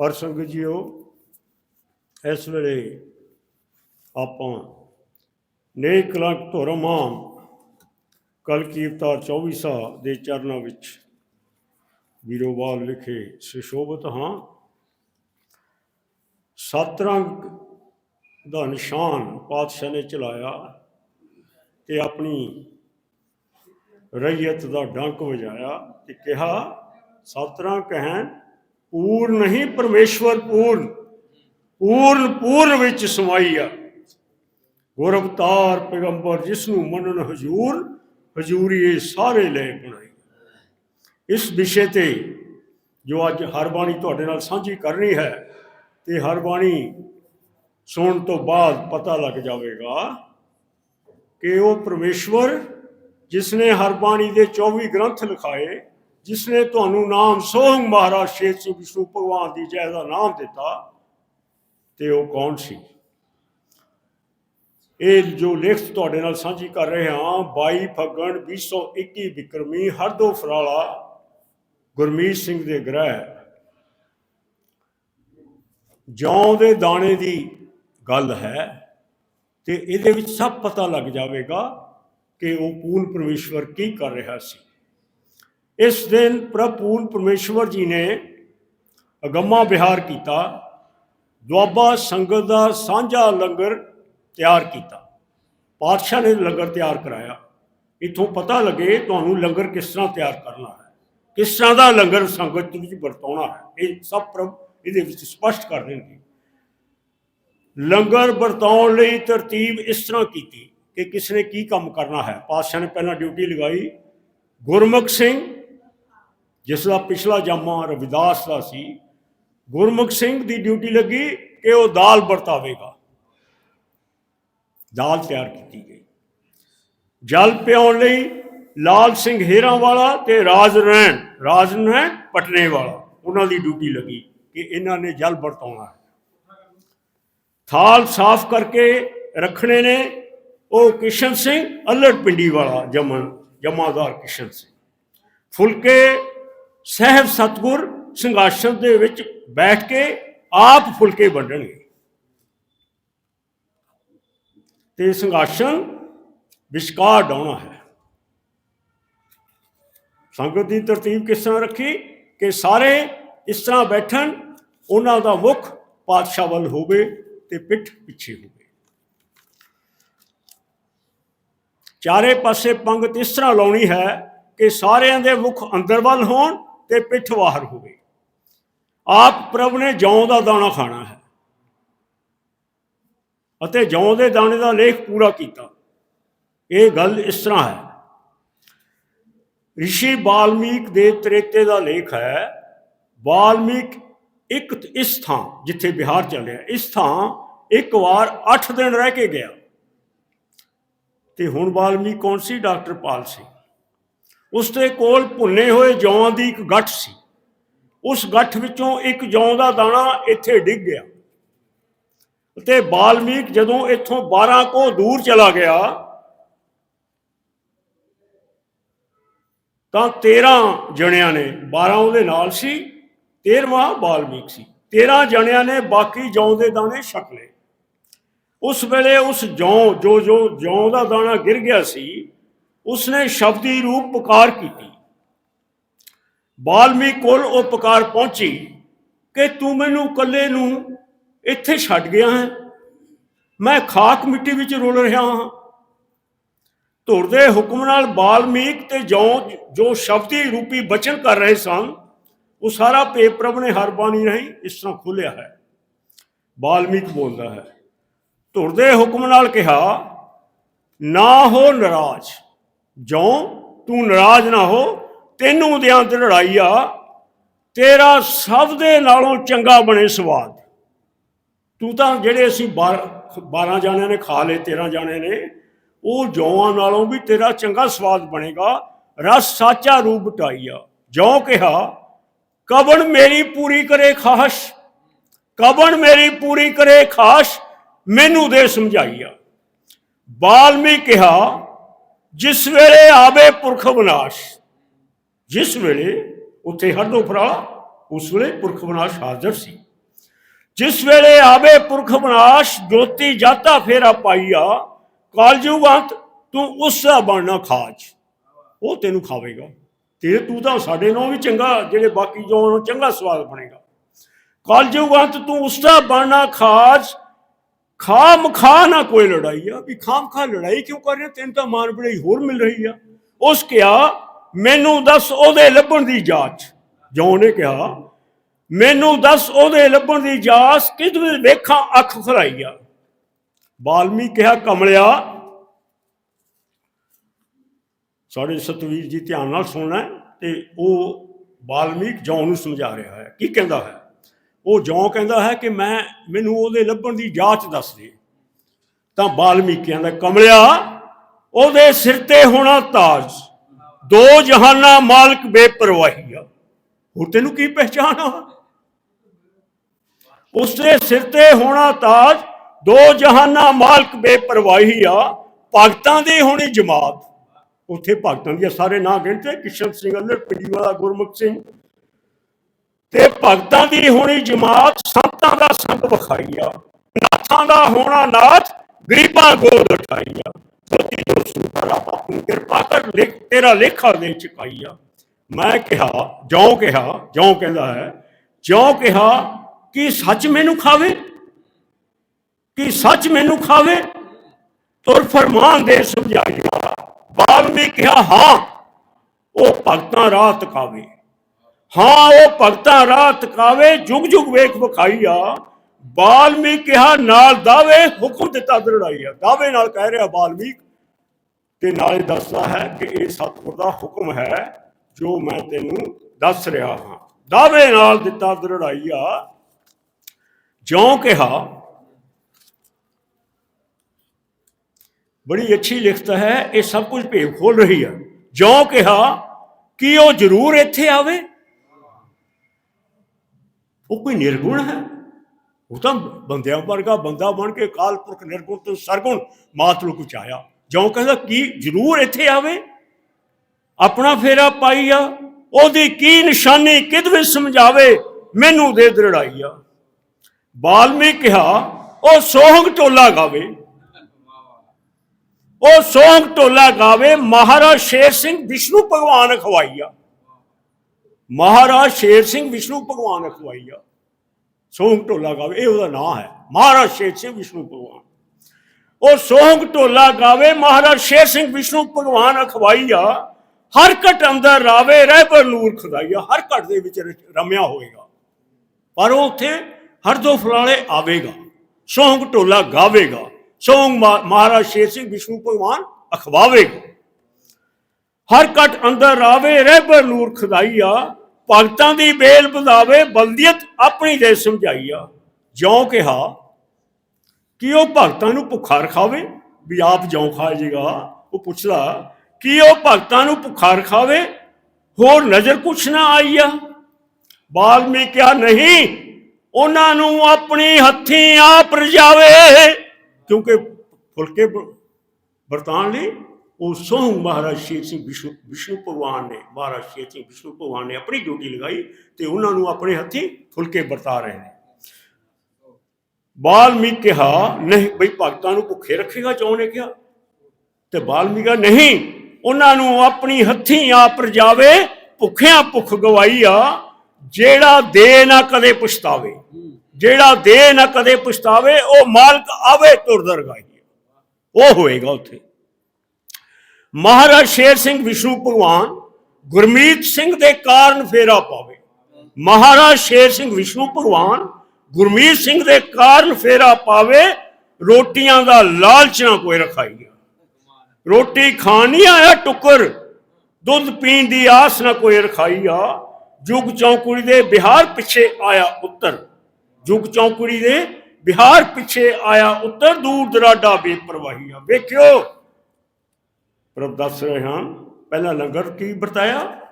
ਔਰ ਸੰਗਤ ਜੀਓ, ਇਸ ਵੇਲੇ ਆਪਾਂ ਨੇਕ ਕਲੰਕ ਧਰਮਾਂ ਕਲਕੀਰਤਾਰ 2400 ਦੇ ਚਰਨਾਂ ਵਿੱਚ ਵੀਰੋਵਾਲ ਲਿਖੇ ਸੁਸ਼ੋਭਿਤ ਹਾਂ। ਸਤ ਰੰਗ ਦਾ ਨਿਸ਼ਾਨ ਪਾਤਸ਼ਾਹ ਨੇ ਚਲਾਇਆ ਤੇ ਆਪਣੀ ਰਈਅਤ ਦਾ ਡੰਕ ਵਜਾਇਆ ਤੇ ਕਿਹਾ ਸਤਰਾਂ ਕਹਿਣ ਪੂਰਨ ਨਹੀਂ, ਪਰਮੇਸ਼ਵਰ ਪੂਰਨ। ਪੂਰਨ ਪੂਰਨ ਵਿੱਚ ਸਮਾਈ ਆ। ਗੁਰ ਅਵਤਾਰ ਪੈਗੰਬਰ ਜਿਸ ਨੂੰ ਮੰਨਣ ਹਜੂਰ, ਹਜੂਰੀ ਇਹ ਸਾਰੇ ਲੈ ਬਣਾਈ ਇਸ ਵਿਸ਼ੇ ਤੇ ਜੋ ਅੱਜ ਹਰ ਬਾਣੀ ਤੁਹਾਡੇ ਨਾਲ ਸਾਂਝੀ ਕਰਨੀ ਹੈ, ਤੇ ਹਰ ਬਾਣੀ ਸੁਣਨ ਤੋਂ ਬਾਅਦ ਪਤਾ ਲੱਗ ਜਾਵੇਗਾ ਕਿ ਉਹ ਪਰਮੇਸ਼ਵਰ ਜਿਸ ਨੇ ਹਰ ਬਾਣੀ ਦੇ 24 ਗ੍ਰੰਥ ਲਿਖਾਏ ਜਿਸ ਨੇ ਤੁਹਾਨੂੰ ਨਾਮ ਸੋਹੰ ਮਹਾਰਾਜ ਸ਼ੇਖ ਸਿੰਘ ਵਿਸ਼ਨੂੰ ਭਗਵਾਨ ਦੀ ਜੈ ਦਾ ਨਾਮ ਦਿੱਤਾ, ਤੇ ਉਹ ਕੌਣ ਸੀ? ਇਹ ਜੋ ਲਿਖਤ ਤੁਹਾਡੇ ਨਾਲ ਸਾਂਝੀ ਕਰ ਰਹੇ ਹਾਂ 22 ਫੱਗਣ 2021 ਵਿਕਰਮੀ ਹਰਦੋ ਫਰਾਲਾ, ਗੁਰਮੀਤ ਸਿੰਘ ਦੇ ਗ੍ਰਹਿ। ਜੌਂ ਦੇ ਦਾਣੇ ਦੀ ਗੱਲ ਹੈ, ਤੇ ਇਹਦੇ ਵਿੱਚ ਸਭ ਪਤਾ ਲੱਗ ਜਾਵੇਗਾ ਕਿ ਉਹ ਪੂਰਨ ਪਰਮੇਸ਼ਵਰ ਕੀ ਕਰ ਰਿਹਾ ਸੀ। ਇਸ ਦਿਨ ਪ੍ਰਭੂ ਪੂਰਨ ਪਰਮੇਸ਼ਵਰ ਜੀ ਨੇ ਅਗੰਮਾ ਵਿਹਾਰ ਕੀਤਾ ਦੁਆਬਾ ਸੰਗਤ ਦਾ ਸਾਂਝਾ ਲੰਗਰ ਤਿਆਰ ਕੀਤਾ ਪਾਤਸ਼ਾਹ ਨੇ ਲੰਗਰ ਤਿਆਰ ਕਰਾਇਆ ਇਥੋਂ ਪਤਾ ਲੱਗੇ ਤੁਹਾਨੂੰ ਲੰਗਰ ਕਿਸ ਤਰ੍ਹਾਂ ਤਿਆਰ ਕਰਨਾ ਹੈ ਕਿਸ ਤਰ੍ਹਾਂ ਦਾ ਲੰਗਰ ਸੰਗਤ ਵਿੱਚ ਵਰਤਾਉਣਾ ਹੈ ਇਹ ਸਭ ਪ੍ਰਭ ਇਹਦੇ ਵਿੱਚ ਸਪਸ਼ਟ ਕਰ ਦੇਣਗੇ ਲੰਗਰ ਵਰਤਾਉਣ ਲਈ ਤਰਤੀਬ ਇਸ ਤਰ੍ਹਾਂ ਕੀਤੀ ਕਿ ਕਿਸ ਨੇ ਕੀ ਕੰਮ ਕਰਨਾ ਹੈ ਪਾਤਸ਼ਾਹ ਨੇ ਪਹਿਲਾਂ ਡਿਊਟੀ ਲਗਾਈ ਗੁਰਮੁਖ ਸਿੰਘ ਜਿਸ ਦਾ ਪਿਛਲਾ ਜਾਮਾ ਰਵਿਦਾਸ ਦਾ ਸੀ, ਗੁਰਮੁਖ ਸਿੰਘ ਦੀ ਡਿਊਟੀ ਲੱਗੀ ਕਿ ਉਹ ਦਾਲ ਵਰਤਾਵੇਗਾ। ਦਾਲ ਤਿਆਰ ਕੀਤੀ ਗਈ। ਜਲ ਪਿਆਉਣ ਲਈ ਲਾਲ ਸਿੰਘ ਹੇਰਾਂ ਵਾਲਾ ਤੇ ਰਾਜ ਰੈਣ ਰਾਜ ਰੈਣ ਪਟਨੇ ਵਾਲਾ ਉਹਨਾਂ ਦੀ ਡਿਊਟੀ ਲੱਗੀ ਕਿ ਇਹਨਾਂ ਨੇ ਜਲ ਵਰਤਾਉਣਾ ਹੈ। ਥਾਲ ਸਾਫ਼ ਕਰਕੇ ਰੱਖਣੇ ਨੇ ਉਹ ਕਿਸ਼ਨ ਸਿੰਘ ਅੱਲੜ ਪਿੰਡੀ ਵਾਲਾ ਜਮਨ ਜਮਾਦਾਰ ਕਿਸ਼ਨ ਸਿੰਘ। ਫੁਲਕੇ ਸਹਿਬ ਸਤਗੁਰ ਸਿੰਘਾਸਨ ਦੇ ਵਿੱਚ ਬੈਠ ਕੇ ਆਪ ਫੁਲਕੇ ਵੰਡਣਗੇ। ਤੇ ਸਿੰਘਾਸਨ ਵਿਚਕਾਰ ਡਾਉਣਾ ਹੈ। ਸੰਗਤ ਦੀ ਤਰਤੀਬ ਕਿਸ ਤਰ੍ਹਾਂ ਰੱਖੀ? ਕਿ ਸਾਰੇ ਇਸ ਤਰ੍ਹਾਂ ਬੈਠਣ, ਉਹਨਾਂ ਦਾ ਮੁਖ ਪਾਤਸ਼ਾਹ ਵੱਲ ਹੋਵੇ ਤੇ ਪਿੱਠ ਪਿੱਛੇ ਹੋਵੇ। ਚਾਰੇ ਪਾਸੇ ਪੰਗਤ ਇਸ ਤਰ੍ਹਾਂ ਲਾਉਣੀ ਹੈ ਕਿ ਸਾਰਿਆਂ ਦੇ ਮੁਖ ਅੰਦਰ ਵੱਲ ਹੋਣ ਤੇ ਪਿੱਠ ਬਾਹਰ ਹੋਵੇ। ਆਪ ਪ੍ਰਭ ਨੇ ਜੌਂ ਦਾ ਦਾਣਾ ਖਾਣਾ ਹੈ। ਅਤੇ ਜੌਂ ਦੇ ਦਾਣੇ ਦਾ ਲੇਖ ਪੂਰਾ ਕੀਤਾ। ਇਹ ਗੱਲ ਇਸ ਤਰ੍ਹਾਂ ਹੈ। ਰਿਸ਼ੀ ਬਾਲਮੀਕ ਦੇ ਤ੍ਰੇਤੇ ਦਾ ਲੇਖ ਹੈ। ਬਾਲਮੀਕ ਇੱਕ ਇਸ ਥਾਂ ਜਿੱਥੇ ਬਿਹਾਰ ਚੱਲਿਆ ਇਸ ਥਾਂ ਇੱਕ ਵਾਰ 8 ਦਿਨ ਰਹਿ ਕੇ ਗਿਆ। ਤੇ ਹੁਣ ਬਾਲਮੀਕ ਕੌਣ ਸੀ? ਡਾਕਟਰ ਪਾਲ ਸਿੰਘ। ਉਸ ਦੇ ਕੋਲ ਭੁੰਨੇ ਹੋਏ ਜੌਂ ਦੀ ਇੱਕ ਗੱਠ ਸੀ। ਉਸ ਗੱਠ ਵਿੱਚੋਂ ਇੱਕ ਜੌਂ ਦਾ ਦਾਣਾ ਇੱਥੇ ਡਿੱਗ ਗਿਆ। ਤੇ ਬਾਲਮੀਕ ਜਦੋਂ ਇੱਥੋਂ 12 ਕੋ ਦੂਰ ਚਲਾ ਗਿਆ, ਤਾਂ 13 ਜਣਿਆਂ ਨੇ 12 ਉਹਦੇ ਨਾਲ ਸੀ 13ਵਾਂ ਬਾਲਮੀਕ ਸੀ। 13 ਜਣਿਆਂ ਨੇ ਬਾਕੀ ਜੌਂ ਦੇ ਦਾਣੇ ਛਕ ਲਏ। ਉਸ ਵੇਲੇ ਉਸ ਜੌਂ ਜੋ ਜੋ ਜੌਂ ਦਾ ਦਾਣਾ ਗਿਰ ਗਿਆ ਸੀ ਉਸਨੇ ਸ਼ਬਦੀ ਰੂਪ ਪੁਕਾਰ ਕੀਤੀ। ਬਾਲਮੀਕ ਕੋਲ ਉਹ ਪੁਕਾਰ ਪਹੁੰਚੀ ਕਿ ਤੂੰ ਮੈਨੂੰ ਇਕੱਲੇ ਨੂੰ ਇੱਥੇ ਛੱਡ ਗਿਆ ਹੈ। ਮੈਂ ਖਾਕ ਮਿੱਟੀ ਵਿੱਚ ਰੁਲ ਰਿਹਾ ਹਾਂ। ਧੁਰ ਦੇ ਹੁਕਮ ਨਾਲ ਬਾਲਮੀਕ ਤੇ ਜੋ ਜੋ ਸ਼ਬਦੀ ਰੂਪੀ ਬਚਨ ਕਰ ਰਹੇ ਸਨ, ਉਹ ਸਾਰਾ ਭੇਦ ਪ੍ਰਭ ਨੇ ਹਰ ਬਾਣੀ ਰਹੀ ਇਸ ਤਰ੍ਹਾਂ ਖੋਲਿਆ ਹੈ। ਬਾਲਮੀਕ ਬੋਲਦਾ ਹੈ ਧੁਰ ਦੇ ਹੁਕਮ ਨਾਲ ਕਿਹਾ, ਨਾ ਹੋ ਨਾਰਾਜ਼ ਜੋ ਤੂੰ ਨਾਰਾਜ਼ ਨਾ ਹੋ, ਤੈਨੂੰ ਦਿਆਂ ਤੇ ਲੜਾਈ ਆ, ਤੇਰਾ ਸਭ ਦੇ ਨਾਲੋਂ ਚੰਗਾ ਬਣੇ ਸਵਾਦ। ਤੂੰ ਤਾਂ ਜਿਹੜੇ ਅਸੀਂ 12 ਜਾਣਿਆਂ ਨੇ ਖਾ ਲਏ 13 ਜਾਣਿਆਂ ਨੇ, ਉਹ ਜੌਆਂ ਨਾਲੋਂ ਵੀ ਤੇਰਾ ਚੰਗਾ ਸਵਾਦ ਬਣੇਗਾ। ਰਸ ਸਾਚਾ ਰੂਪ ਟਾਈਆ ਜੌ ਕਿਹਾ, ਕਬਣ ਮੇਰੀ ਪੂਰੀ ਕਰੇ ਖਾਸ਼ ਕਬਣ ਮੇਰੀ ਪੂਰੀ ਕਰੇ ਖਾਸ਼ ਮੈਨੂੰ ਦੇ ਸਮਝਾਈਆ ਬਾਲਮੀ ਕਿਹਾ ਜਿਸ ਵੇਲੇ ਆਵੇ ਪੁਰਖ ਵਿਨਾਸ਼, ਜਿਸ ਵੇਲੇ ਉੱਥੇ ਹਰਦੋ ਫਰਾਲਾ ਉਸ ਵੇਲੇ ਪੁਰਖ ਵਿਨਾਸ਼ ਹਾਜ਼ਰ ਸੀ। ਜਿਸ ਵੇਲੇ ਆਵੇ ਪੁਰਖ ਵਿਨਾਸ਼ ਜੋਤੀ ਜਾਤਾ ਫੇਰਾ ਪਾਈਆ ਕਾਲਜੂ ਅੰਤ, ਤੂੰ ਉਸ ਦਾ ਬਣਨਾ ਖਾਜ। ਉਹ ਤੈਨੂੰ ਖਾਵੇਗਾ। ਤੇ ਤੂੰ ਤਾਂ ਸਾਡੇ ਨਾਲੋਂ ਵੀ ਚੰਗਾ, ਜਿਹੜੇ ਬਾਕੀ ਜੋ ਉਹਨੂੰ ਚੰਗਾ ਸਵਾਦ ਬਣੇਗਾ। ਕਾਲਜੂ ਅੰਤ, ਤੂੰ ਉਸ ਦਾ ਬਣਨਾ ਖਾਜ। ਖਾਮ ਖਾ ਨਾ ਕੋਈ ਲੜਾਈ ਆ ਵੀ ਖਾਮ ਖਾ ਲੜਾਈ ਕਿਉਂ ਕਰ ਰਿਹਾ ਤੈਨੂੰ ਤਾਂ ਮਾਰ ਬੜਾਈ ਹੋਰ ਮਿਲ ਰਹੀ ਆ ਉਸ ਕਿਹਾ ਮੈਨੂੰ ਦੱਸ ਉਹਦੇ ਲੱਭਣ ਦੀ ਜਾਂਚ ਜੋ ਨੇ ਕਿਹਾ ਮੈਨੂੰ ਦੱਸ ਉਹਦੇ ਲੱਭਣ ਦੀ ਜਾਂਚ ਕਿਧਰ ਵੇਖਾਂ ਅੱਖ ਖਰਾਈ ਆ ਬਾਲਮੀ ਕਿਹਾ ਕਮਲਿਆ ਸਾਡੇ ਸਤਵੀਰ ਜੀ ਧਿਆਨ ਨਾਲ ਸੁਣਨਾ ਤੇ ਉਹ ਬਾਲਮੀਕ ਜੌਂ ਨੂੰ ਸਮਝਾ ਰਿਹਾ ਹੈ ਕੀ ਕਹਿੰਦਾ ਹੈ ਉਹ ਜੌਂ ਕਹਿੰਦਾ ਹੈ ਕਿ ਮੈਂ, ਮੈਨੂੰ ਉਹਦੇ ਲੱਭਣ ਦੀ ਜਾਂਚ ਦੱਸ ਦੇ। ਤਾਂ ਬਾਲਮੀਕ ਕਹਿੰਦਾ ਕਮਲਿਆ, ਉਹਦੇ ਸਿਰ ਤੇ ਹੋਣਾ ਤਾਜ। ਦੋ ਜਹਾਨਾਂ ਮਾਲਕ ਬੇਪਰਵਾਹੀ ਆ। ਹੋਰ ਤੈਨੂੰ ਕੀ ਪਹਿਚਾਨ ਆ? ਉਸਦੇ ਸਿਰ ਤੇ ਹੋਣਾ ਤਾਜ, ਦੋ ਜਹਾਨਾਂ ਮਾਲਕ ਬੇਪਰਵਾਹੀ ਆ। ਭਗਤਾਂ ਦੇ ਹੋਣੀ ਜਮਾਤ। ਉੱਥੇ ਭਗਤਾਂ ਦੀਆਂ ਸਾਰੇ ਨਾਂ ਗਿਣਤੇ, ਕਿਸ਼ਨ ਸਿੰਘ ਅੰਦਰ ਪਿੰਡੀ ਵਾਲਾ ਗੁਰਮੁਖ ਸਿੰਘ ਤੇ ਭਗਤਾਂ ਦੀ ਹੋਣੀ ਜਮਾਤ ਸੰਤਾਂ ਦਾ ਸੰਤ ਵਿਖਾਈਆ, ਨਾਥਾਂ ਦਾ ਹੋਣਾ ਨਾਥ, ਗਰੀਬਾਂ ਗੋਦ ਉਠਾਈਆ। ਸੋਤੀ ਜੋ ਸੁਪਰਾ ਬਾਪੂ ਕਿਰਪਾ ਕਰ, ਲਿਖ, ਤੇਰਾ ਲੇਖਾ ਦੇ ਚੁਕਾਈਆ। ਮੈਂ ਕਿਹਾ, ਜਿਉਂ ਕਿਹਾ, ਜਿਉਂ ਕਹਿੰਦਾ ਹੈ, ਜਿਉਂ ਕਿਹਾ, ਕਿ ਸੱਚ ਮੈਨੂੰ ਖਾਵੇ? ਕਿ ਸੱਚ ਮੈਨੂੰ ਖਾਵੇ? ਤੁਰ ਫਰਮਾਨ ਦੇ ਸਮਝਾਈਆ। ਬਾਲ ਨੇ ਕਿਹਾ, ਹਾਂ, ਉਹ ਭਗਤਾਂ ਰਾਹ ਤਕਾਵੇ ਹਾਂ, ਉਹ ਭਗਤਾਂ ਰਾਹ ਤਕਾਵੇ ਜੁਗ ਜੁਗ ਵੇਖ ਵਿਖਾਈਆ। ਬਾਲਮੀਕ ਕਿਹਾ, ਨਾਲ ਦਾਵੇ ਹੁਕਮ ਦਿੱਤਾ ਦਰੜਾਈਆ। ਦਾਵੇ ਨਾਲ ਕਹਿ ਰਿਹਾ ਬਾਲਮੀਕ, ਤੇ ਨਾਲੇ ਦੱਸਦਾ ਹੈ ਕਿ ਇਹ ਸਤਿਗੁਰ ਦਾ ਹੁਕਮ ਹੈ, ਜੋ ਮੈਂ ਤੈਨੂੰ ਦੱਸ ਰਿਹਾ ਹਾਂ। ਦਾਵੇ ਨਾਲ ਦਿੱਤਾ ਦਰੜਾਈਆ। ਜਿਉਂ ਕਿਹਾ, ਬੜੀ ਅੱਛੀ ਲਿਖਤ ਹੈ, ਇਹ ਸਭ ਕੁਝ ਭੇਵ ਖੋਲ ਰਹੀ ਹੈ। ਜਿਉਂ ਕਿਹਾ, ਕਿ ਉਹ ਜ਼ਰੂਰ ਇੱਥੇ ਆਵੇ? ਉਹ ਕੋਈ ਨਿਰਗੁਣ ਹੈ? ਉਹ ਤਾਂ ਬੰਦਿਆਂ ਵਰਗਾ ਬੰਦਾ ਬਣ ਕੇ ਕਾਲ ਪੁਰਖ ਨਿਰਗੁਣ ਤੋਂ ਸਰਗੁਣ ਮਾਤਲੁਕ ਵਿੱਚ ਆਇਆ ਜਿਉਂ ਕਹਿੰਦਾ, ਕੀ ਜ਼ਰੂਰ ਇੱਥੇ ਆਵੇ? ਆਪਣਾ ਫੇਰਾ ਪਾਈਆ ਉਹਦੀ ਕੀ ਨਿਸ਼ਾਨੀ ਕਿਦ ਵਿੱਚ ਸਮਝਾਵੇ? ਮੈਨੂੰ ਦੇ ਦਰੜਾਈਆ ਬਾਲਮੀ ਕਿਹਾ, ਉਹ ਸੋਹੰਗ ਟੋਲਾ ਗਾਵੇ। ਉਹ ਸੋਹੰਗ ਟੋਲਾ ਗਾਵੇ, ਮਹਾਰਾਜ ਸ਼ੇਰ ਸਿੰਘ ਵਿਸ਼ਨੂੰ ਭਗਵਾਨ ਅਖਵਾਈਆ ਮਹਾਰਾਜ ਸ਼ੇਰ ਸਿੰਘ ਵਿਸ਼ਨੂੰ ਭਗਵਾਨ ਅਖਵਾਈਆ। ਸੋਹੰਗ ਢੋਲਾ ਗਾਵੇ, ਇਹ ਉਹਦਾ ਨਾਮ ਹੈ। ਮਹਾਰਾਜ ਸ਼ੇਰ ਸਿੰਘ ਵਿਸ਼ਨੂੰ ਭਗਵਾਨ। ਉਹ ਸੋਹੰਗ ਢੋਲਾ ਗਾਵੇ, ਮਹਾਰਾਜ ਸ਼ੇਰ ਸਿੰਘ ਵਿਸ਼ਨੂੰ ਭਗਵਾਨ ਅਖਵਾਈਆ। ਹਰ ਘਟ ਅੰਦਰ ਰਾਵੇ ਰਹਿਬਰ ਨੂਰ ਖੁਦਾਈਆ। ਹਰ ਘਟ ਦੇ ਵਿੱਚ ਰਮਿਆ ਹੋਏਗਾ। ਪਰ ਉਹ ਉੱਥੇ ਹਰ ਦੋ ਫਲਾਲੇ ਆਵੇਗਾ। ਸੋਹੰਗ ਢੋਲਾ ਗਾਵੇਗਾ। ਸੋਹੰਗ ਮਹਾ- ਮਹਾਰਾਜ ਸ਼ੇਰ ਸਿੰਘ ਵਿਸ਼ਨੂੰ ਭਗਵਾਨ ਅਖਵਾਵੇਗਾ। ਹਰ ਘਟ ਅੰਦਰ ਰਾਵੇ ਰਹਿਬਰ ਨੂਰ ਖੁਦਾਈਆ। ਭਗਤਾਂ ਦੀ ਬੇਲ ਵਧਾਵੇ ਬਲਦੀਅਤ ਆਪਣੀ ਦੇ ਸਮਝਾਈਆ ਜਿਉਂ ਕਿਹਾ ਕਿ ਉਹ ਭਗਤਾਂ ਨੂੰ ਭੁੱਖਾ ਰਖਾਵੇ ਵੀ ਆਪ ਜਿਉਂ ਖਾ ਜੇਗਾ। ਉਹ ਪੁੱਛਦਾ ਕਿ ਉਹ ਭਗਤਾਂ ਨੂੰ ਭੁੱਖਾ ਰਖਾਵੇ ਹੋਰ ਨਜ਼ਰ ਕੁਛ ਨਾ ਆਈਆ ਬਾਲਮੀ ਕਿਹਾ, ਨਹੀਂ, ਉਹਨਾਂ ਨੂੰ ਆਪਣੀ ਹੱਥੀਂ ਆਪ ਰਜਾਵੇ। ਕਿਉਂਕਿ ਫੁਲਕੇ ਬ- ਵਰਤਾਨ ਲਈ ਉਹ ਸੋਹੰ ਮਹਾਰਾਜ ਸ਼ੇਰ ਸਿੰਘ ਵਿਸ਼ਨੂੰ ਵਿਸ਼ਨੂੰ ਭਗਵਾਨ ਨੇ, ਮਹਾਰਾਜ ਸ਼ੇਰ ਸਿੰਘ ਵਿਸ਼ਨੂੰ ਭਗਵਾਨ ਨੇ ਆਪਣੀ ਡਿਊਟੀ ਲਗਾਈ ਤੇ ਉਹਨਾਂ ਨੂੰ ਆਪਣੇ ਹੱਥੀਂ ਫੁਲਕੇ ਵਰਤਾ ਰਹੇ ਨੇ। ਬਾਲਮੀਕ ਕਿਹਾ, ਨਹੀਂ ਬਈ, ਭਗਤਾਂ ਨੂੰ ਭੁੱਖੇ ਰੱਖੇਗਾ ਚੌਂ ਨੇ ਕਿਹਾ? ਤੇ ਬਾਲਮੀਕ ਨਹੀਂ, ਉਹਨਾਂ ਨੂੰ ਆਪਣੀ ਹੱਥੀਂ ਆਪ ਰਜਾਵੇ, ਭੁੱਖਿਆਂ ਭੁੱਖ ਗਵਾਈ ਆ, ਜਿਹੜਾ ਦੇ ਨਾ ਕਦੇ ਪਛਤਾਵੇ। ਜਿਹੜਾ ਦੇ ਨਾ ਕਦੇ ਪਛਤਾਵੇ, ਉਹ ਮਾਲਕ ਆਵੇ ਤੁਰਦਰ ਦਰਗਾਹੀ ਉਹ ਹੋਏਗਾ ਉੱਥੇ। ਮਹਾਰਾਜ ਸ਼ੇਰ ਸਿੰਘ ਵਿਸ਼ਨੂੰ ਭਗਵਾਨ ਗੁਰਮੀਤ ਸਿੰਘ ਦੇ ਕਾਰਨ ਫੇਰਾ ਪਾਵੇ। ਮਹਾਰਾਜ ਸ਼ੇਰ ਸਿੰਘ ਵਿਸ਼ਨੂੰ ਭਗਵਾਨ ਗੁਰਮੀਤ ਸਿੰਘ ਦੇ ਕਾਰਨ ਫੇਰਾ ਪਾਵੇ, ਰੋਟੀਆਂ ਦਾ ਲਾਲਚ ਨਾ ਕੋਈ ਰਖਾਈ ਰੋਟੀ ਖਾਣ ਖਾਣੀ ਆਇਆ ਟੁਕਰ, ਦੁੱਧ ਪੀਣ ਦੀ ਆਸ ਨਾ ਕੋਈ ਰਖਾਈ ਆ ਜੁਗ ਚੌਂਕੜੀ ਦੇ ਬਿਹਾਰ ਪਿੱਛੇ ਆਇਆ ਉੱਤਰ। ਜੁਗ ਚੌਂਕੜੀ ਦੇ ਬਿਹਾਰ ਪਿੱਛੇ ਆਇਆ ਉੱਤਰ, ਦੂਰ ਦਰਾਡਾ ਬੇਪਰਵਾਹੀ ਵੇਖਿਓ। ਪ੍ਰਭ ਦੱਸ ਰਹੇ ਹਾਂ, ਪਹਿਲਾ ਲੰਗਰ ਕੀ ਵਰਤਾਇਆ?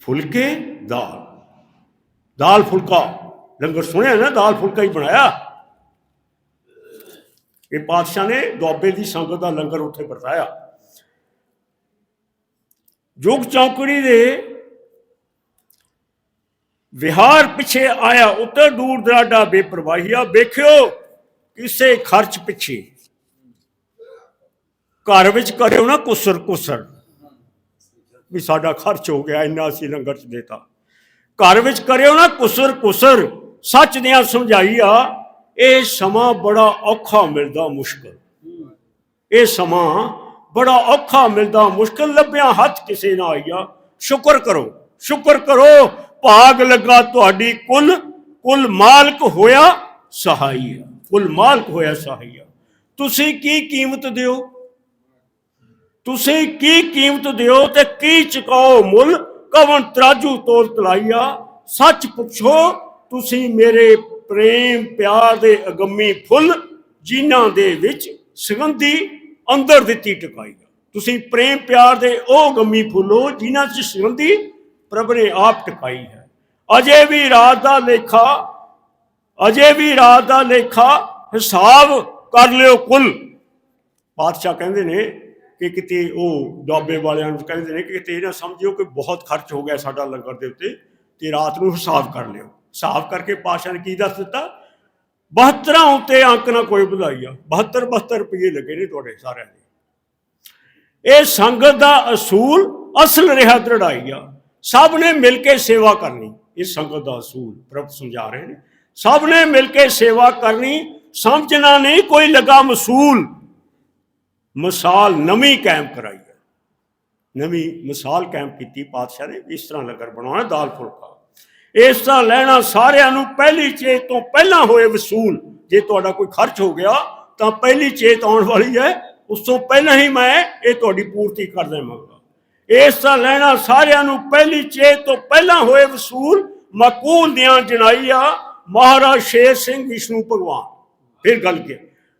ਫੁਲਕੇ, ਦਾਲ। ਦਾਲ ਫੁਲਕਾ। ਲੰਗਰ ਸੁਣਿਆ ਨਾ, ਦਾਲ ਫੁਲਕਾ ਹੀ ਬਣਾਇਆ। ਇਹ ਪਾਤਸ਼ਾਹ ਨੇ ਦੁਆਬੇ ਦੀ ਸੰਗਤ ਦਾ ਲੰਗਰ ਉੱਥੇ ਵਰਤਾਇਆ। ਜੁਗ ਚੌਕੜੀ ਦੇ ਵਿਹਾਰ ਪਿੱਛੇ ਆਇਆ, ਉੱਤਰ ਦੂਰ ਦਰਾਡਾ ਬੇਪਰਵਾਹੀਆ, ਵੇਖਿਓ, ਕਿਸੇ ਖਰਚ ਪਿੱਛੇ। ਘਰ ਵਿੱਚ ਕਰਿਓ ਨਾ ਕੁਸਰ ਕੁਸਰ। ਵੀ ਸਾਡਾ ਖਰਚ ਹੋ ਗਿਆ, ਇੰਨਾ ਅਸੀਂ ਲੰਗਰ ਚ ਦੇਤਾ। ਘਰ ਵਿੱਚ ਕਰਿਓ ਨਾ ਕੁਸਰ ਕੁਸਰ। ਸੱਚ ਦੀਆਂ ਸਮਝਾਈਆ, ਇਹ ਸਮਾਂ ਬੜਾ ਔਖਾ ਮਿਲਦਾ ਮੁਸ਼ਕਲ। ਇਹ ਸਮਾਂ ਬੜਾ ਔਖਾ ਮਿਲਦਾ ਮੁਸ਼ਕਲ। ਲੱਭਿਆ ਹੱਥ ਕਿਸੇ ਨਾ ਆਈਆ, ਸ਼ੁਕਰ ਕਰੋ ਸ਼ੁਕਰ ਕਰੋ। ਭਾਗ ਲੱਗਾ ਤੁਹਾਡੀ ਕੁੱਲ। ਕੁੱਲ ਮਾਲਕ ਹੋਇਆ ਸਹਾਈਆ ਕੁੱਲ ਮਾਲਕ ਹੋਇਆ ਸਹਾਈਆ ਤੁਸੀਂ ਕੀ ਕੀਮਤ ਦਿਓ? ਤੁਸੀਂ ਕੀ ਕੀਮਤ ਦਿਓ ਤੇ ਕੀ ਚੁਕਾਓ ਮੁੱਲ? ਕਵਨ ਤਰਾਜੂ ਤੋਲ ਤਲਾਈਆ ਸੱਚ ਪੁੱਛੋ, ਤੁਸੀਂ ਮੇਰੇ ਪ੍ਰੇਮ ਪਿਆਰ ਦੇ ਅਗੰਮੀ ਫੁੱਲ ਜਿਨ੍ਹਾਂ ਦੇ ਵਿੱਚ ਸੁਗੰਧੀ ਅੰਦਰ ਦਿੱਤੀ ਟਿਕਾਈ ਤੁਸੀਂ ਪ੍ਰੇਮ ਪਿਆਰ ਦੇ ਉਹ ਗੰਮੀ ਫੁੱਲੋ ਜਿਨ੍ਹਾਂ 'ਚ ਸੁਗੰਧੀ ਪ੍ਰਭ ਨੇ ਆਪ ਟਿਕਾਈ ਹੈ। ਅਜੇ ਵੀ ਰਾਤ ਦਾ ਲੇਖਾ, ਅਜੇ ਵੀ ਰਾਤ ਦਾ ਲੇਖਾ, ਹਿਸਾਬ ਕਰ ਲਿਓ ਕੁੱਲ। ਪਾਤਸ਼ਾਹ ਕਹਿੰਦੇ ਨੇ ਕਿ ਕਿਤੇ ਉਹ ਦੁਆਬੇ ਵਾਲਿਆਂ ਨੂੰ ਕਹਿੰਦੇ ਨੇ ਕਿ ਕਿਤੇ ਇਹ ਨਾ ਸਮਝਿਓ ਕਿ ਬਹੁਤ ਖਰਚ ਹੋ ਗਿਆ ਸਾਡਾ ਲੰਗਰ ਦੇ ਉੱਤੇ ਤੇ ਰਾਤ ਨੂੰ ਹਿਸਾਬ ਕਰ ਲਿਓ। ਹਿਸਾਬ ਕਰਕੇ ਪਾਸ਼ਾ ਨੇ ਕੀ ਦੱਸ ਦਿੱਤਾ? 72 ਉੱਤੇ ਅੰਕ ਨਾ ਕੋਈ ਵਧਾਈ 72 72 ਰੁਪਏ ਲੱਗੇ ਨੇ ਤੁਹਾਡੇ ਸਾਰਿਆਂ ਦੇ। ਇਹ ਸੰਗਤ ਦਾ ਅਸੂਲ, ਅਸਲ ਰਿਹਾ ਦ੍ਰਿੜਾਈ ਆ ਸਭ ਨੇ ਮਿਲ ਕੇ ਸੇਵਾ ਕਰਨੀ। ਇਹ ਸੰਗਤ ਦਾ ਅਸੂਲ, ਪ੍ਰਭ ਸਮਝਾ ਰਹੇ ਨੇ। ਸਭ ਨੇ ਮਿਲ ਕੇ ਸੇਵਾ ਕਰਨੀ। ਸਮਝਣਾ ਨਹੀਂ ਕੋਈ ਲਗਾ ਮਸੂਲ ਮਿਸਾਲ ਨਵੀਂ ਕਾਇਮ ਕਰਾਈ ਹੈ। ਨਵੀਂ ਮਿਸਾਲ ਕਾਇਮ ਕੀਤੀ ਪਾਤਸ਼ਾਹ ਨੇ, ਇਸ ਤਰ੍ਹਾਂ ਲੰਗਰ ਬਣਾਉਣਾ ਦਾਲ ਫੁਲਕਾ। ਇਸ ਤਰ੍ਹਾਂ ਲੈਣਾ ਸਾਰਿਆਂ ਨੂੰ, ਪਹਿਲੀ ਚੇਤ ਤੋਂ ਪਹਿਲਾਂ ਹੋਏ ਵਸੂਲ। ਜੇ ਤੁਹਾਡਾ ਕੋਈ ਖਰਚ ਹੋ ਗਿਆ, ਤਾਂ ਪਹਿਲੀ ਚੇਤ ਆਉਣ ਵਾਲੀ ਹੈ। ਉਸ ਤੋਂ ਪਹਿਲਾਂ ਹੀ ਮੈਂ ਇਹ ਤੁਹਾਡੀ ਪੂਰਤੀ ਕਰ ਦੇਵਾਂਗਾ। ਇਸ ਤਰ੍ਹਾਂ ਲੈਣਾ ਸਾਰਿਆਂ ਨੂੰ, ਪਹਿਲੀ ਚੇਤ ਤੋਂ ਪਹਿਲਾਂ ਹੋਏ ਵਸੂਲ। ਮਕੂਲ ਦੀਆਂ ਜਨਾਈਆ ਮਹਾਰਾਜ ਸ਼ੇਰ ਸਿੰਘ ਵਿਸ਼ਨੂੰ ਭਗਵਾਨ। ਫਿਰ ਗੱਲ ਕੀ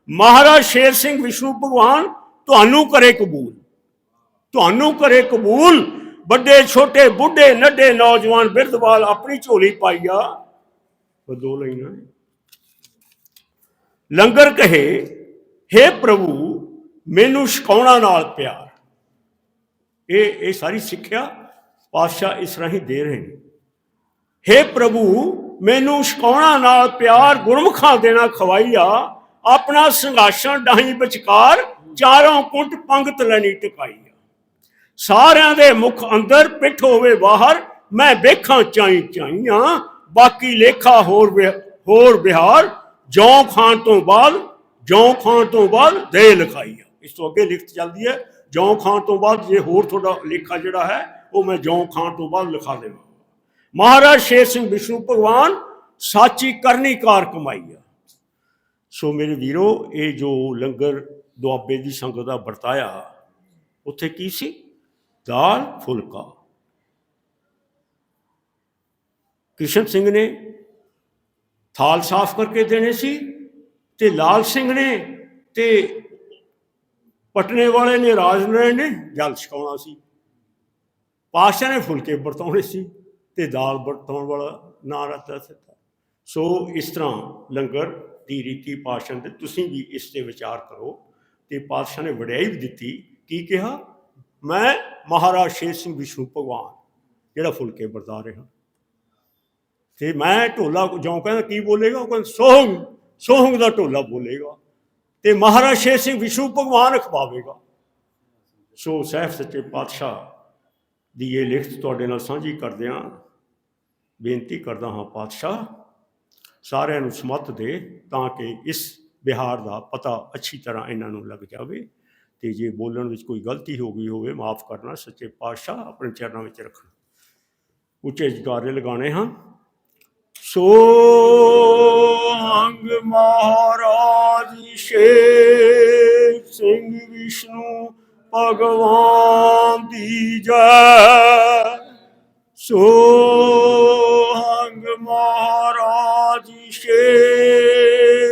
ਮਹਾਰਾਜ ਸ਼ੇਰ ਸਿੰਘ ਵਿਸ਼ਨੂੰ ਭਗਵਾਨ ਤੁਹਾਨੂੰ ਕਰੇ ਕਬੂਲ। ਤੁਹਾਨੂੰ ਕਰੇ ਕਬੂਲ। ਵੱਡੇ, ਛੋਟੇ, ਬੁੱਢੇ, ਨੱਡੇ ਨੌਜਵਾਨ ਬਿਰਧਵਾਲ ਆਪਣੀ ਝੋਲੀ ਪਾਈਆ। ਬਦੋ ਲੈਣਾ ਲੰਗਰ ਕਹੇ हे ਪ੍ਰਭੂ, ਮੈਨੂੰ ਛਕਾਉਣਾ ਨਾਲ ਪਿਆਰ। ਇਹ ਇਹ ਸਾਰੀ ਸਿੱਖਿਆ ਪਾਤਸ਼ਾਹ ਇਸ ਰਾਹੀਂ ਦੇ ਰਹੇ ਨੇ। हे ਪ੍ਰਭੂ, ਮੈਨੂੰ ਛਕਾਉਣਾ ਨਾਲ ਪਿਆਰ, ਗੁਰਮੁਖਾਂ ਦੇਣਾ ਖਵਾਈਆ। ਆਪਣਾ ਸੰਘਾਸ਼ਣ ਡਾਹੀ ਵਿਚਕਾਰ ਚਾਰੋਂ ਕੁੰਟ ਪੰਗਤ ਲੈਣੀ ਟਿਕਾਈ ਆ। ਸਾਰਿਆਂ ਦੇ ਮੁਖ ਅੰਦਰ ਪਿੱਠ ਹੋਵੇ ਬਾਹਰ, ਮੈਂ ਵੇਖਾਂ ਚਾਈ ਚਾਈਆਂ, ਬਾਕੀ ਲੇਖਾ ਹੋਰ ਹੋਰ ਬਿਹਾਰ ਜੌਂ ਖਾਨ ਤੋਂ ਬਾਅਦ, ਜੌਂ ਖਾਨ ਤੋਂ ਬਾਅਦ ਦੇ ਲਿਖਾਈ ਇਸ ਤੋਂ ਅੱਗੇ ਲਿਖਤ ਚੱਲਦੀ ਹੈ, ਜੌਂ ਖਾਨ ਤੋਂ ਬਾਅਦ ਜੇ ਹੋਰ ਤੁਹਾਡਾ ਲੇਖਾ ਜਿਹੜਾ ਹੈ, ਉਹ ਮੈਂ ਜੌਂ ਖਾਨ ਤੋਂ ਬਾਅਦ ਲਿਖਾ ਦੇਵਾਂ। ਮਹਾਰਾਜ ਸ਼ੇਰ ਸਿੰਘ ਵਿਸ਼ਨੂੰ ਭਗਵਾਨ ਸਾਚੀ ਕਰਨੀ ਕਾਰ ਕਮਾਈ ਆ। ਸੋ ਮੇਰੇ ਵੀਰੋ, ਇਹ ਜੋ ਲੰਗਰ ਦੁਆਬੇ ਦੀ ਸੰਗਤ ਦਾ ਵਰਤਾਇਆ, ਉੱਥੇ ਕੀ ਸੀ? ਦਾਲ, ਫੁਲਕਾ। ਕਿਸ਼ਨ ਸਿੰਘ ਨੇ ਥਾਲ ਸਾਫ਼ ਕਰਕੇ ਦੇਣੇ ਸੀ ਤੇ ਲਾਲ ਸਿੰਘ ਨੇ ਤੇ ਪਟਨੇ ਵਾਲੇ ਨੇ ਰਾਜ ਨੇ ਜਲ ਛਕਾਉਣਾ ਸੀ। ਪਾਸ਼ਾ ਨੇ ਫੁਲਕੇ ਵਰਤਾਉਣੇ ਸੀ ਤੇ ਦਾਲ ਵਰਤਾਉਣ ਵਾਲਾ ਨਾਂ ਰੱਖਦਾ ਸੀ ਸੋ ਇਸ ਤਰ੍ਹਾਂ ਲੰਗਰ ਦੀ ਰੀਤੀ ਪਾਸ਼ਾ ਤੇ ਤੁਸੀਂ ਵੀ ਇਸ ਤੇ ਵਿਚਾਰ ਕਰੋ। ਤੇ ਪਾਤਸ਼ਾਹ ਨੇ ਵਡਿਆਈ ਵੀ ਦਿੱਤੀ। ਕੀ ਕਿਹਾ? ਮੈਂ ਮਹਾਰਾਜ ਸ਼ੇਰ ਸਿੰਘ ਵਿਸ਼ਨੂੰ ਭਗਵਾਨ, ਜਿਹੜਾ ਫੁਲਕੇ ਵਰਤਾ ਰਿਹਾ। ਤੇ ਮੈਂ ਢੋਲਾ ਜੋਂ ਕਹਿੰਦਾ, ਕੀ ਬੋਲੇਗਾ? ਉਹ ਕਹਿੰਦਾ, ਸੋਹੰਗ ਸੋਹੰਗ ਦਾ ਢੋਲਾ ਬੋਲੇਗਾ। ਤੇ ਮਹਾਰਾਜ ਸ਼ੇਰ ਸਿੰਘ ਵਿਸ਼ਨੂੰ ਭਗਵਾਨ ਅਖਵਾਵੇਗਾ ਸੋ ਸਹਿਬ ਸੱਚੇ ਪਾਤਸ਼ਾਹ ਦੀ ਇਹ ਲਿਖਤ ਤੁਹਾਡੇ ਨਾਲ ਸਾਂਝੀ ਕਰਦਿਆਂ ਬੇਨਤੀ ਕਰਦਾ ਹਾਂ ਪਾਤਸ਼ਾਹ, ਸਾਰਿਆਂ ਨੂੰ ਸਮਤ ਦੇ ਤਾਂ ਕਿ ਇਸ ਬਿਹਾਰ ਦਾ ਪਤਾ ਅੱਛੀ ਤਰ੍ਹਾਂ ਇਹਨਾਂ ਨੂੰ ਲੱਗ ਜਾਵੇ ਤੇ ਜੇ ਬੋਲਣ ਵਿੱਚ ਕੋਈ ਗਲਤੀ ਹੋ ਗਈ ਹੋਵੇ, ਮਾਫ ਕਰਨਾ, ਸੱਚੇ ਪਾਤਸ਼ਾਹ ਆਪਣੇ ਚਰਨਾਂ ਵਿੱਚ ਰੱਖਣਾ। ਉੱਚੇ ਜਗਾਰੇ ਲਗਾਣੇ ਹਨ। ਸੋ ਅੰਗ ਮਹਾਰਾਜ ਸ਼ੇਰ ਸਿੰਘ ਵਿਸ਼ਨੂੰ ਭਗਵਾਨ ਦੀ ਜੈ। ਸੋ ਅੰਗ ਮਹਾਰਾਜ ਸ਼ੇਰ